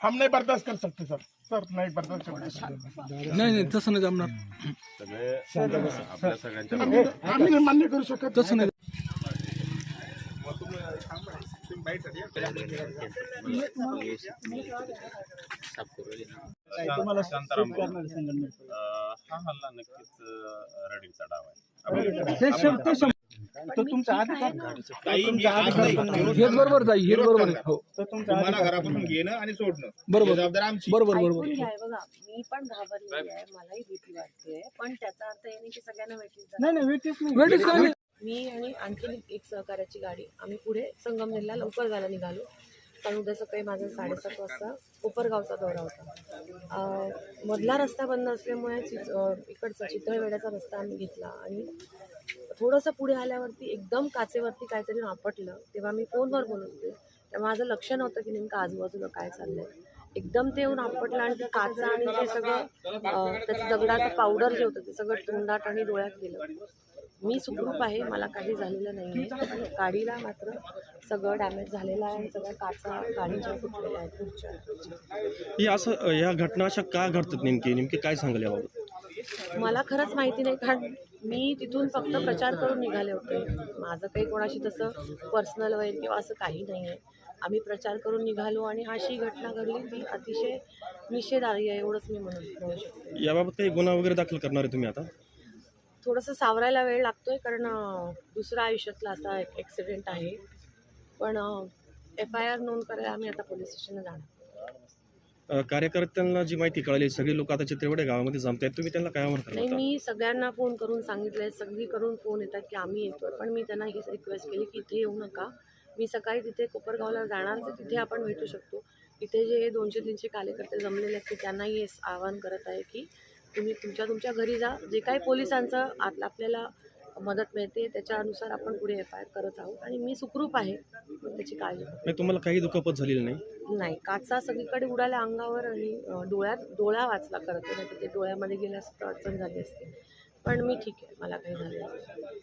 हम नहीं बर्दाश्त कर सकते सर सर नहीं बर्दाश्त कर सकते नाही नाही तसं नाही जमणार आम्ही नाही मान्य करू शकत तसं नाही. अं, हा हल्ला नक्कीच अं, रडीचा डाव आहे. तो तुमचा अधिकार हेच बरोबर जाई हेच बरोबर. हो. तुम्हाला घरापासून घेणं आणि सोडणं. बरोबर. जबाबदार आमची. बरोबर बरोबर. मी पण घाबरलेली आहे. मलाही भीती वाटते. पण त्याचा अर्थ हे नाही की सगळ्यांना वेटीस नाही नाही. मी आणि आणखी एक सहकार्याची गाडी. आम्ही पुढे संगमनेरला लवकर जायला निघालो. कारण उद्या सकाळी माझा साडेसात वाजता कोपरगावचा दौरा होता. मधला रस्ता बंद असल्यामुळे चित इकडचा चितळवेड्याचा रस्ता आम्ही घेतला आणि थोडंसं पुढे आल्यावरती एकदम काचेवरती काहीतरी आपटलं तेव्हा मी फोनवर बोलत होते. तेव्हा माझं लक्ष नव्हतं की नेमकं आजूबाजूला काय चाललंय. एकदम ते येऊन आपटलं आणि ते काचा आणि ते सगळं त्याचं दगडाचं पावडर जे होतं ते सगळं तोंडात आणि डोळ्यात गेलं. मी सुखरूप आहे मला काही झालेलं नाही आहे गाडीला मात्र सगळं डॅमेज झालेलं आहे आणि सगळ्या काचा गाडीच्या फुटलेल्या आहेत पुढच्या ही असं या घटना अशा का घडतात नेमकी? नेमकी काय सांगाल याबाबत? मला खरंच माहिती नाही कारण मी तिथून फक्त प्रचार करून निघाले होते. माझं काही कोणाशी तसं पर्सनल वगैरे किंवा असं काही नाही आहे आम्ही प्रचार करून निघालो आणि अशी घटना घडली ती अतिशय निषेधार्ह आहे एवढंच मी म्हणू शकते. याबाबत काही गुन्हा वगैरे दाखल करणार आहे तुम्ही आता? थोडंसं सावरायला वेळ लागतोय कारण अं, दुसरा आयुष्यातला असा एक ॲक्सिडेंट आहे. पण एफ आय आर नोंद करायला आम्ही आता पोलीस स्टेशनला जाणार. कार्यकर्त्यांना जी माहिती कळाली सगळी लोक आता चित्रवडे गावामध्ये जमत आहेत. तुम्ही त्यांना काय आव्हान नाही मी सगळ्यांना फोन करून सांगितलंय सगळीकडून फोन येतात की आम्ही येतोय. पण मी त्यांना हीच रिक्वेस्ट केली की इथे येऊ नका. मी सकाळी तिथे कोपरगावला जाणार तर तिथे आपण भेटू शकतो. इथे जे दोनशे तीनशे कार्यकर्ते जमलेले आहेत ते त्यांनाही हे आवाहन करत आहे की तुम्ही तुमच्या तुमच्या घरी जा. जे काही पोलिसांचं आत आपल्याला मदत मिळते त्याच्यानुसार आपण पुढे एफ आय आर करत आहोत आणि मी सुखरूप आहे त्याची काळजी. नाही तुम्हाला काही दुखापत झालेली नाही? नाही काचा सगळीकडे उडाल्या अंगावर आणि डोळ्यात डोळा वाचला करत नाही तर ते डोळ्यामध्ये गेल्यास अडचण झाली असते. पण मी ठीक आहे मला काही झालं नाही.